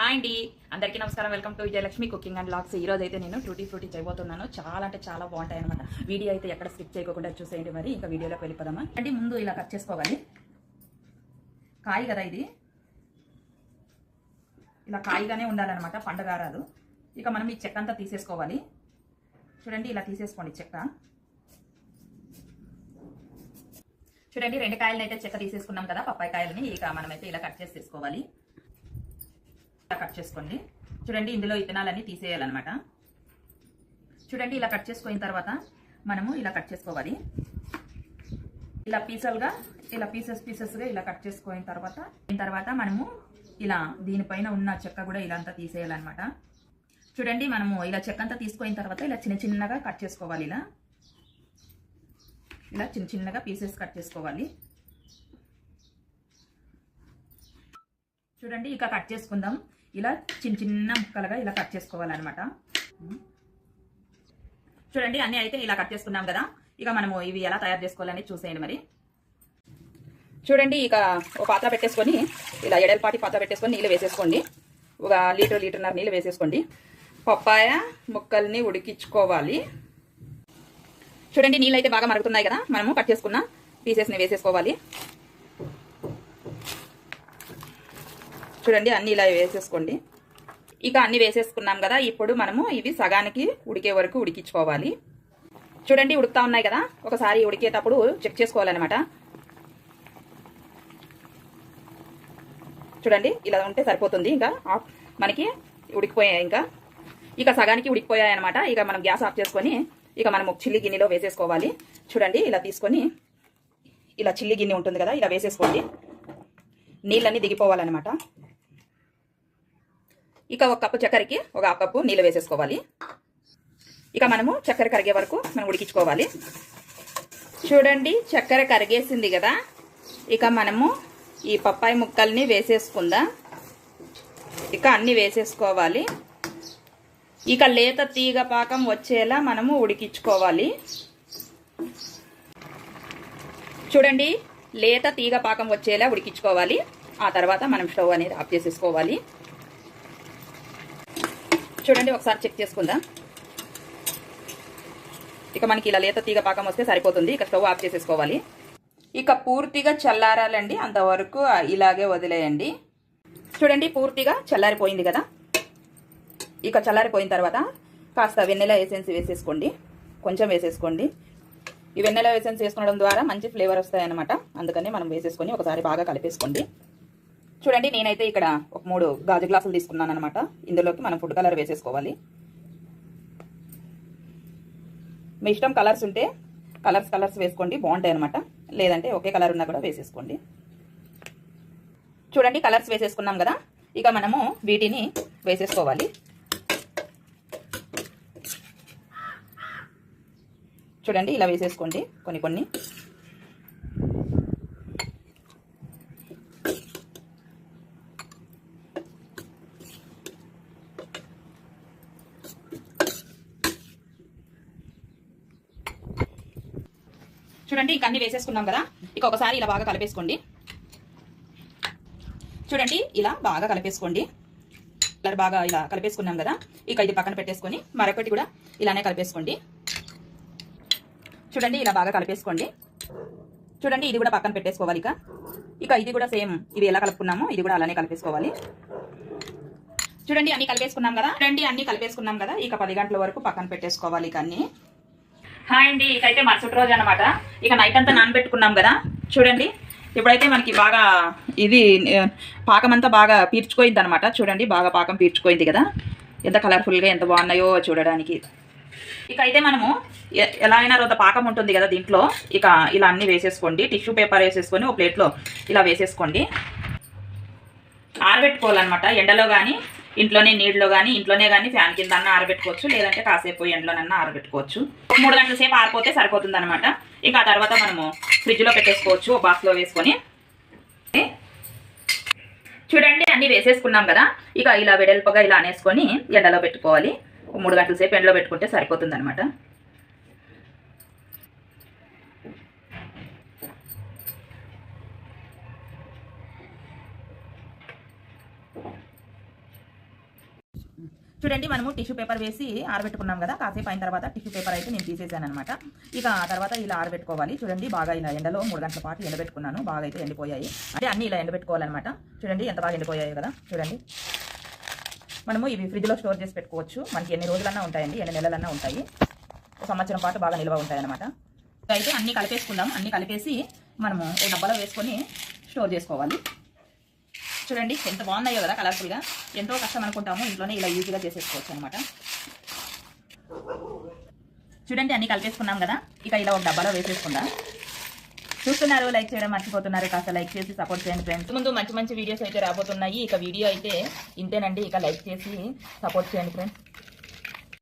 Hi అండి. అందరికీ నమస్కారం. Welcome to Vijayalakshmi cooking and vlogs. ఈ రోజు అయితే నేను టూటీ ఫ్రూటీ చేయబోతున్నాను. చాలా అంటే చాలా బాగుంటాయి అనమాట వీడియో అయితే ఎక్కడ స్కిప్ చేయకుండా చూసేయండి మరి. ఇంకా వీడియోలోకి వెళ్ళిపోదామా? అంటే ముందు ఇలా కట్ చేసుకోవాలి. కాయ కదా ఇది. ఇలా కాయగానే ఉండాలన్నమాట పండగ రాదు ఇక మనం ఈ చెక్క అంతా తీసేసుకోవాలి. చూడండి ఇలా తీసేసుకోండి చెక్క. చూడండి రెండు కాయలను అయితే చెక్క తీసేసుకున్నాం కదా పప్పాయి కాయలని. ఇక మనమైతే ఇలా కట్ చేసి తీసుకోవాలి. కట్ చేసుకోండి. చూడండి ఇందులో ఇత్తనాలన్నీ తీసేయాలన్నమాట. చూడండి ఇలా కట్ చేసుకున్న తర్వాత మనము ఇలా కట్ చేసుకోవాలి. ఇలా పీసలుగా ఇలా పీసెస్ పీసెస్గా ఇలా కట్ చేసుకున్న తర్వాత దీని తర్వాత మనము ఇలా దీనిపైన ఉన్న చెక్క కూడా ఇలా అంతా తీసేయాలన్నమాట. చూడండి మనము ఇలా చెక్క అంతా తీసుకున్న తర్వాత ఇలా చిన్న చిన్నగా కట్ చేసుకోవాలి ఇలా. ఇలా చిన్న చిన్నగా పీసెస్ కట్ చేసుకోవాలి. చూడండి ఇక కట్ చేసుకుందాం. ఇలా చిన్న చిన్న ముక్కలుగా ఇలా కట్ చేసుకోవాలన్నమాట. చూడండి అన్నీ అయితే ఇలా కట్ చేసుకున్నాం కదా. ఇక మనము ఇవి ఎలా తయారు చేసుకోవాలని చూసేయండి మరి. చూడండి ఇక ఒక పాత్ర పెట్టేసుకొని ఇలా ఎడలపాటి పాత్ర పెట్టేసుకొని నీళ్ళు వేసేసుకోండి. ఒక లీటర్ లీటర్న్నర నీళ్ళు వేసేసుకోండి. పప్పాయ ముక్కల్ని ఉడికించుకోవాలి. చూడండి నీళ్ళు అయితే బాగా మరుగుతున్నాయి కదా. మనము కట్ చేసుకున్న పీసెస్ని వేసేసుకోవాలి. చూడండి అన్ని ఇలా వేసేసుకోండి. ఇక అన్ని వేసేసుకున్నాం కదా ఇప్పుడు మనము ఇవి సగానికి ఉడికే వరకు ఉడికించుకోవాలి. చూడండి ఉడుకుతా ఉన్నాయి కదా ఒకసారి ఉడికేటప్పుడు చెక్ చేసుకోవాలన్నమాట. చూడండి ఇలా ఉంటే సరిపోతుంది. ఇంకా ఆఫ్ మనకి ఉడికిపోయాయి ఇంకా. ఇక సగానికి ఉడికిపోయాయి అనమాట ఇక మనం గ్యాస్ ఆఫ్ చేసుకొని ఇక మనం ఒక చిల్లి గిన్నెలో వేసేసుకోవాలి. చూడండి ఇలా తీసుకొని ఇలా చిల్లి గిన్నె ఉంటుంది కదా ఇలా వేసేసుకోండి. నీళ్ళన్నీ దిగిపోవాలన్నమాట. ఇక ఒక కప్పు చక్కెరకి ఒక హాఫ్ కప్పు నీళ్ళు వేసేసుకోవాలి. ఇక మనము చక్కెర కరిగే వరకు మనం ఉడికించుకోవాలి. చూడండి చక్కెర కరిగేసింది కదా. ఇక మనము ఈ పప్పాయి ముక్కల్ని వేసేసుకుందాం. ఇక అన్ని వేసేసుకోవాలి. ఇక లేత తీగ పాకం వచ్చేలా మనము ఉడికించుకోవాలి. చూడండి లేత తీగ పాకం వచ్చేలా ఉడికించుకోవాలి. ఆ తర్వాత మనం స్టవ్ అనేది ఆఫ్ చేసేసుకోవాలి. చూడండి ఒకసారి చెక్ చేసుకుందాం. ఇక మనకి ఇలా లేత తీగ పాకం వస్తే సరిపోతుంది. ఇక స్టవ్ ఆఫ్ చేసేసుకోవాలి. ఇక పూర్తిగా చల్లారాలండి. అంతవరకు ఇలాగే వదిలేయండి. చూడండి పూర్తిగా చల్లారిపోయింది కదా. ఇక చల్లారిపోయిన తర్వాత కాస్త వెన్నెల ఎసెన్స్ వేసేసుకోండి. కొంచెం వేసేసుకోండి. ఈ వెన్నెల ఎసెన్స్ వేసుకోవడం ద్వారా మంచి ఫ్లేవర్ వస్తాయన్నమాట. అందుకని మనం వేసేసుకొని ఒకసారి బాగా కలిపేసుకోండి. చూడండి నేనైతే ఇక్కడ ఒక మూడు గాజు గ్లాసులు తీసుకున్నాను అనమాట ఇందులోకి మనం ఫుడ్ కలర్ వేసేసుకోవాలి. మీ ఇష్టం కలర్స్ ఉంటే కలర్స్ కలర్స్ వేసుకోండి బాగుంటాయి అనమాట లేదంటే ఒకే కలర్ ఉన్నా కూడా వేసేసుకోండి. చూడండి కలర్స్ వేసేసుకున్నాం కదా. ఇక మనము వీటిని వేసేసుకోవాలి. చూడండి ఇలా వేసేసుకోండి కొన్ని కొన్ని. చూడండి ఇక అన్ని వేసేసుకున్నాం కదా. ఇక ఒకసారి ఇలా బాగా కలిపేసుకోండి. చూడండి ఇలా బాగా కలిపేసుకోండి. ఇలా బాగా ఇలా కలిపేసుకున్నాం కదా. ఇక ఇది పక్కన పెట్టేసుకొని మరొకటి కూడా ఇలానే కలిపేసుకోండి. చూడండి ఇలా బాగా కలిపేసుకోండి. చూడండి ఇది కూడా పక్కన పెట్టేసుకోవాలి ఇక. ఇక ఇది కూడా సేమ్ ఇది ఎలా కలుపుకున్నామో ఇది కూడా అలానే కలిపేసుకోవాలి. చూడండి అన్ని కలిపేసుకున్నాం కదా. చూడండి అన్ని కలిపేసుకున్నాం కదా. ఇక పది గంటల వరకు పక్కన పెట్టేసుకోవాలి ఇక అన్ని. హాయ్ అండి ఇకైతే మరుసటి రోజు అనమాట ఇక నైట్ అంతా నానబెట్టుకున్నాం కదా. చూడండి ఇప్పుడైతే మనకి బాగా ఇది పాకం అంతా బాగా పీర్చుకోయింది అనమాట చూడండి బాగా పాకం పీర్చుకోయింది కదా. ఎంత కలర్ఫుల్గా ఎంత బాగున్నాయో చూడడానికి. ఇక అయితే మనము ఎలా అయినా రోజు పాకం ఉంటుంది కదా దీంట్లో. ఇక ఇలా అన్నీ వేసేసుకోండి. టిష్యూ పేపర్ వేసేసుకొని ఒక ప్లేట్లో ఇలా వేసేసుకోండి. ఆరబెట్టుకోవాలన్నమాట. ఎండలో కానీ ఇంట్లోనే నీళ్ళలో కానీ ఇంట్లోనే కానీ ఫ్యాన్ కింద అన్న ఆరబెట్టుకోవచ్చు. లేదంటే కాసేపు ఎండలోనన్నా ఆరబెట్టుకోవచ్చు. ఒక మూడు గంటల సేపు ఆరిపోతే సరిపోతుంది అనమాట ఇక ఆ తర్వాత మనము ఫ్రిడ్జ్లో పెట్టేసుకోవచ్చు ఒక బాక్స్లో వేసుకొని. చూడండి అన్ని వేసేసుకున్నాం కదా. ఇక ఇలా వెడల్పగా ఇలా అనేసుకొని ఎండలో పెట్టుకోవాలి. ఒక మూడు గంటల సేపు ఎండలో పెట్టుకుంటే సరిపోతుంది అనమాట చూడండి మనము టిష్యూ పేపర్ వేసి ఆరబెట్టుకున్నాం కదా కాసేపు అయిన తర్వాత టిష్యూ పేపర్ అయితే నేను తీసేసాను అనమాట ఇక ఆ తర్వాత ఇలా ఆరబెట్టుకోవాలి. చూడండి బాగా ఇలా ఎండలో మూడు గంటల పాటు ఎండబెట్టుకున్నాను. బాగా అయితే ఎండిపోయాయి. అంటే అన్ని ఇలా ఎండబెట్టుకోవాలన్నమాట. చూడండి ఎంత బాగా ఎండిపోయాయి కదా చూడండి. మనము ఇవి ఫ్రిడ్జ్లో స్టోర్ చేసి పెట్టుకోవచ్చు. మనకి ఎన్ని రోజులన్నా ఉంటాయండి ఎన్ని నెలలన్నా ఉంటాయి. సంవత్సరం పాటు బాగా నిల్వ ఉంటాయి అనమాట అయితే అన్ని కలిపేసుకుందాం. అన్ని కలిపేసి మనము ఒక డబ్బాలో వేసుకొని స్టోర్ చేసుకోవాలి. చూడండి ఎంత బాగున్నాయో కదా కలర్ఫుల్గా ఎంతో కష్టం అనుకుంటాము ఇంట్లోనే ఇలా ఈజీగా చేసేసుకోవచ్చు అనమాట చూడండి అన్ని కలిపేసుకున్నాం కదా. ఇక ఇలా ఒక డబ్బాలో వేసేసుకుందాం. చూస్తున్నారు లైక్ చేయడం మర్చిపోతున్నారు కాస్త లైక్ చేసి సపోర్ట్ చేయండి ఫ్రెండ్స్ ముందు మంచి మంచి వీడియోస్ అయితే రాబోతున్నాయి. ఇక వీడియో అయితే ఇంతేనండి. ఇక లైక్ చేసి సపోర్ట్ చేయండి ఫ్రెండ్స్